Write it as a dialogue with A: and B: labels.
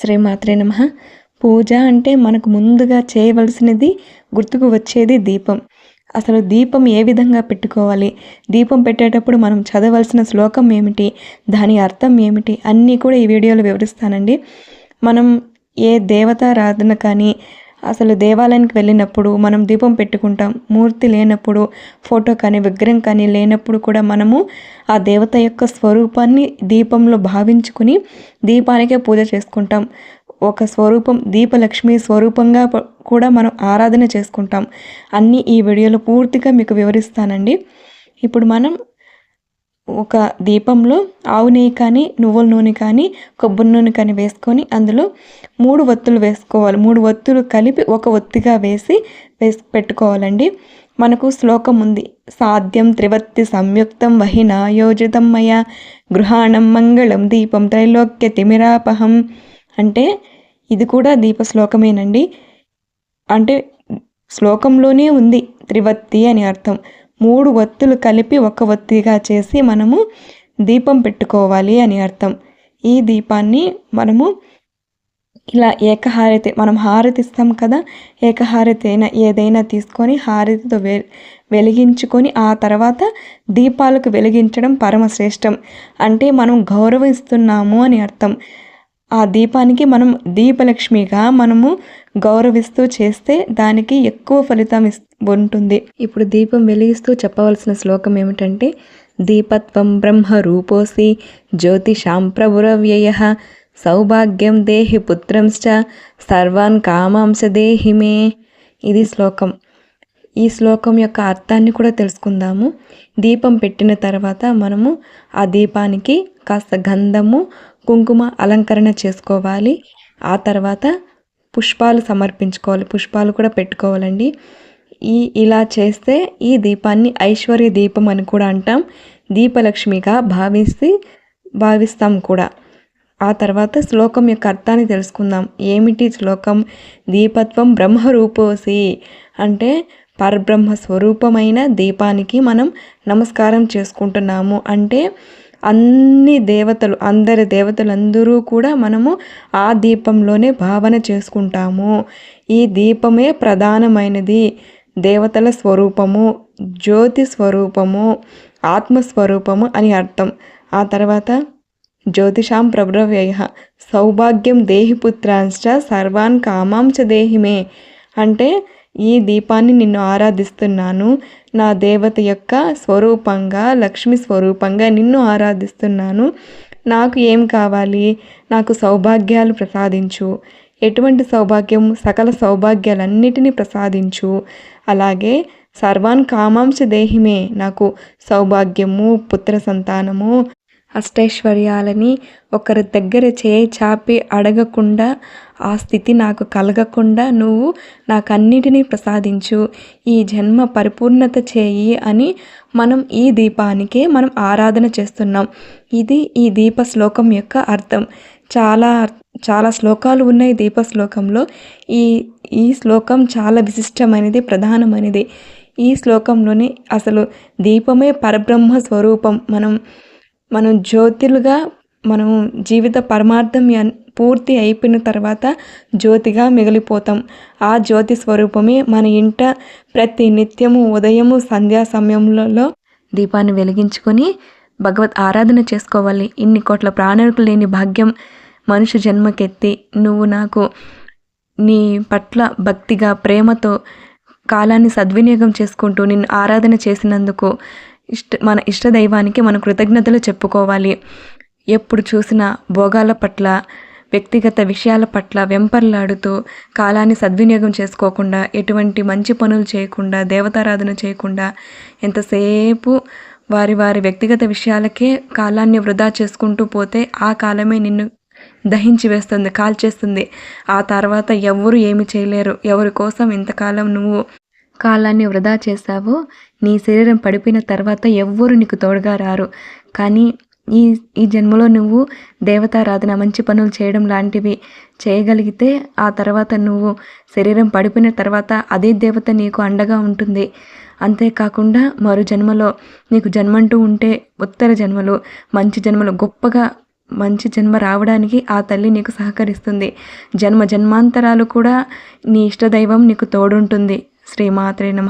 A: శ్రీమాత్రే నమ. పూజ అంటే మనకు ముందుగా చేయవలసినది గుర్తుకు వచ్చేది దీపం. అసలు దీపం ఏ విధంగా పెట్టుకోవాలి? దీపం పెట్టేటప్పుడు మనం చదవలసిన శ్లోకం ఏమిటి? దాని అర్థం ఏమిటి? అన్నీ కూడా ఈ వీడియోలో వివరిస్తానండి. మనం ఏ దేవతారాధన కానీ అసలు దేవాలయానికి వెళ్ళినప్పుడు మనం దీపం పెట్టుకుంటాం మూర్తి లేనప్పుడు ఫోటో కానీ విగ్రహం కానీ లేనప్పుడు కూడా మనము ఆ దేవత యొక్క స్వరూపాన్ని దీపంలో భావించుకుని దీపానికే పూజ చేసుకుంటాం. ఒక స్వరూపం దీపలక్ష్మి స్వరూపంగా కూడా మనం ఆరాధన చేసుకుంటాం. అన్నీ ఈ వీడియోలో పూర్తిగా మీకు వివరిస్తానండి. ఇప్పుడు మనం ఒక దీపంలో ఆవు నెయ్యి కానీ నువ్వుల నూనె కానీ కొబ్బరి నూనె కానీ వేసుకొని అందులో మూడు ఒత్తులు వేసుకోవాలి. మూడు ఒత్తులు కలిపి ఒక ఒత్తిగా వేసి వేసి పెట్టుకోవాలండి. మనకు శ్లోకం ఉంది. సాధ్యం త్రివత్తి సంయుక్తం వహినా మయ. గృహాణం మంగళం దీపం త్రైలోక్య తిమిరాపహం. అంటే ఇది కూడా దీప శ్లోకమేనండి. అంటే శ్లోకంలోనే ఉంది త్రివత్తి అని అర్థం. మూడు ఒత్తులు కలిపి ఒక ఒత్తిగా చేసి మనము దీపం పెట్టుకోవాలి అని అర్థం. ఈ దీపాన్ని మనము ఇలా ఏకహారతి మనం హారతి ఇస్తాం కదా ఏకహారతి అయినా ఏదైనా తీసుకొని హారతితో వె వెలిగించుకొని ఆ తర్వాత దీపాలకు వెలిగించడం పరమశ్రేష్టం. అంటే మనం గౌరవిస్తున్నాము అని అర్థం. ఆ దీపానికి మనం దీపలక్ష్మిగా మనము గౌరవిస్తూ చేస్తే దానికి ఎక్కువ ఫలితం ఇస్ ఉంటుంది. ఇప్పుడు దీపం వెలిగిస్తూ చెప్పవలసిన శ్లోకం ఏమిటంటే దీపత్వం బ్రహ్మ రూపోసి జ్యోతిషాం ప్రభురవ్యయ సౌభాగ్యం దేహి పుత్రంశ్చ సర్వాన్ కామాంశ దేహి మే ఇది శ్లోకం. ఈ శ్లోకం యొక్క అర్థాన్ని కూడా తెలుసుకుందాము. దీపం పెట్టిన తర్వాత మనము ఆ దీపానికి కాస్త గంధము కుంకుమ అలంకరణ చేసుకోవాలి. ఆ తర్వాత పుష్పాలు సమర్పించుకోవాలి. పుష్పాలు కూడా పెట్టుకోవాలండి. ఈ ఇలా చేస్తే ఈ దీపాన్ని ఐశ్వర్య దీపం అని కూడా అంటాం. దీపలక్ష్మిగా భావిస్తే భావిస్తాం కూడా. ఆ తర్వాత శ్లోకం యొక్క అర్థాన్ని తెలుసుకుందాం. ఏమిటి శ్లోకం? దీపత్వం బ్రహ్మరూపోసి అంటే పరబ్రహ్మ స్వరూపమైన దీపానికి మనం నమస్కారం చేసుకుంటున్నాము. అంటే అన్ని దేవతలు అందరి దేవతలందరూ కూడా మనము ఆ దీపంలోనే భావన చేసుకుంటాము. ఈ దీపమే ప్రధానమైనది. దేవతల స్వరూపము జ్యోతి స్వరూపము ఆత్మస్వరూపము అని అర్థం. ఆ తర్వాత జ్యోతిషాం ప్రభ్రవ్యయ సౌభాగ్యం దేహిపుత్రాంశ సర్వాన్ కామాంశ దేహిమే. అంటే ఈ దీపాన్ని నిన్ను ఆరాధిస్తున్నాను. నా దేవత యొక్క స్వరూపంగా లక్ష్మి స్వరూపంగా నిన్ను ఆరాధిస్తున్నాను. నాకు ఏం కావాలి? నాకు సౌభాగ్యాలు ప్రసాదించు. ఎటువంటి సౌభాగ్యం? సకల సౌభాగ్యాలన్నిటినీ ప్రసాదించు. అలాగే సర్వాన్ కామాంశ దేహిమే. నాకు సౌభాగ్యము పుత్ర సంతానము అష్టైశ్వర్యాలని ఒకరి దగ్గర చేయి చాపి అడగకుండా ఆ స్థితి నాకు కలగకుండా నువ్వు నాకు అన్నిటినీ ప్రసాదించు. ఈ జన్మ పరిపూర్ణత చేయి అని మనం ఈ దీపానికే మనం ఆరాధన చేస్తున్నాం. ఇది ఈ దీప శ్లోకం యొక్క అర్థం. చాలా చాలా శ్లోకాలు ఉన్నాయి దీప శ్లోకంలో ఈ ఈ శ్లోకం చాలా విశిష్టమైనది ప్రధానమైనది. ఈ శ్లోకంలోని అసలు దీపమే పరబ్రహ్మ స్వరూపం మనం మనం జ్యోతిలుగా మనం జీవిత పరమార్థం పూర్తి అయిపోయిన తర్వాత జ్యోతిగా మిగిలిపోతాం. ఆ జ్యోతి స్వరూపమే మన ఇంట ప్రతి నిత్యము ఉదయము సంధ్యా సమయంలో దీపాన్ని వెలిగించుకొని భగవత్ ఆరాధన చేసుకోవాలి. ఇన్ని కోట్ల ప్రాణులకు లేని భాగ్యం మనుషు జన్మకెత్తి నువ్వు నాకు నీ పట్ల భక్తిగా ప్రేమతో కాలాన్ని సద్వినియోగం చేసుకుంటూ నిన్ను ఆరాధన చేసినందుకు ఇష్ట మన ఇష్ట దైవానికి మనం కృతజ్ఞతలు చెప్పుకోవాలి. ఎప్పుడు చూసినా భోగాల పట్ల వ్యక్తిగత విషయాల పట్ల వెంపర్లాడుతూ కాలాన్ని సద్వినియోగం చేసుకోకుండా ఎటువంటి మంచి పనులు చేయకుండా దేవతారాధన చేయకుండా ఎంతసేపు వారి వారి వ్యక్తిగత విషయాలకే కాలాన్ని వృధా చేసుకుంటూ పోతే ఆ కాలమే నిన్ను దహించి వేస్తుంది కాల్చేస్తుంది. ఆ తర్వాత ఎవ్వరు ఏమి చేయలేరు. ఎవరి కోసం ఇంతకాలం నువ్వు కాలాన్ని వృధా చేశావో నీ శరీరం పడిపోయిన తర్వాత ఎవ్వరు నీకు తోడుగా రారు. కానీ ఈ ఈ జన్మలో నువ్వు దేవతారాధన మంచి పనులు చేయడం లాంటివి చేయగలిగితే ఆ తర్వాత నువ్వు శరీరం పడిపోయిన తర్వాత అదే దేవత నీకు అండగా ఉంటుంది. అంతేకాకుండా మరో జన్మలో నీకు జన్మంటూ ఉంటే ఉత్తర జన్మలు మంచి జన్మలు గొప్పగా మంచి జన్మ రావడానికి ఆ తల్లి నీకు సహకరిస్తుంది. జన్మ జన్మాంతరాలు కూడా నీ ఇష్టదైవం నీకు తోడుంటుంది. శ్రీమాత్రే నమ